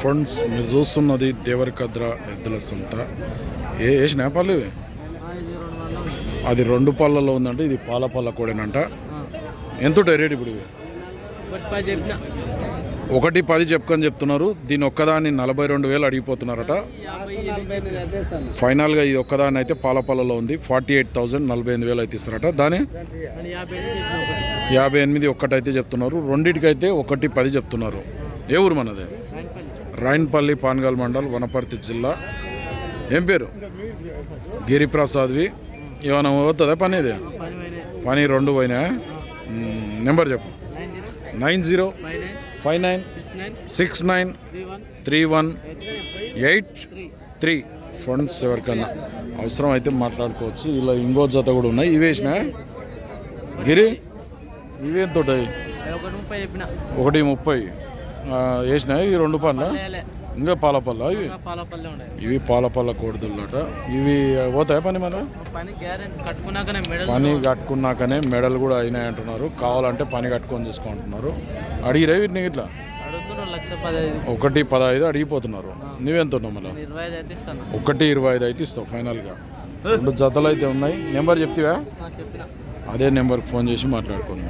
Friends మీరు చూస్తున్నది దేవరకద్ర ఎద్దుల సంత. ఏ ఏ నేపాలు ఇవి? అది రెండు పళ్ళలో ఉందంటే ఇది పాల పళ్ళ కూడానంట. ఎంత రేట్ ఇప్పుడు ఇవి? ఒకటి పది చెప్పుకొని చెప్తున్నారు. దీని ఒక్కదాన్ని నలభై రెండు వేలు అడిగిపోతున్నారట. ఫైనల్గా ఇది ఒక్కదాన్ని అయితే పాల పళ్ళలో ఉంది. ఫార్టీ ఎయిట్ థౌజండ్ నలభై ఎనిమిది వేలు అయితే ఇస్తారట దాని యాభై ఎనిమిది ఒక్కటైతే చెప్తున్నారు. రెండింటికైతే ఒకటి పది చెప్తున్నారు. ఏ ఊరు మనది? రాయన్పల్లి పాన్గల్ మండల్ వనపర్తి జిల్లా. ఏం పేరు? గిరిప్రసాద్వి. ఏమైనా అవుతుందా పని ఇది? పని రెండు పోయినా నెంబర్ చెప్పు. Nine zero five nine six nine three one eight three. Funds ఎవరికన్నా అవసరం అయితే మాట్లాడుకోవచ్చు. ఇలా ఇంకో జత కూడా ఉన్నాయి. ఇవి వేసిన? గిరి? ఇవి ఎంత ఉంటాయి ఒకటి ముప్పై చెప్పిన. ఒకటి ముప్పై. వేసిన ఈ రెండు పళ్ళ. ఇంకా పాల పళ్ళ ఇవి? ఇంకా పాలపల్లె ఉండే. ఇవి ఇవి పోతాయి పని మన పని కట్టుకున్నాకనే మెడల్ కూడా అయినాయి అంటున్నారు. కావాలంటే పని కట్టుకొని తీసుకుంటున్నారు. అడిగిరే వీటిని ఇట్లా? ఒకటి పదహైదు అడిగిపోతున్నారు. నువ్వెంత ఉన్నావు మళ్ళీ? ఒకటి ఇరవై ఐదు అయితే ఇస్తావు ఫైనల్గా. రెండు జతలు అయితే ఉన్నాయి. నెంబర్ చెప్తావా? అదే నెంబర్కి ఫోన్ చేసి మాట్లాడుకోండి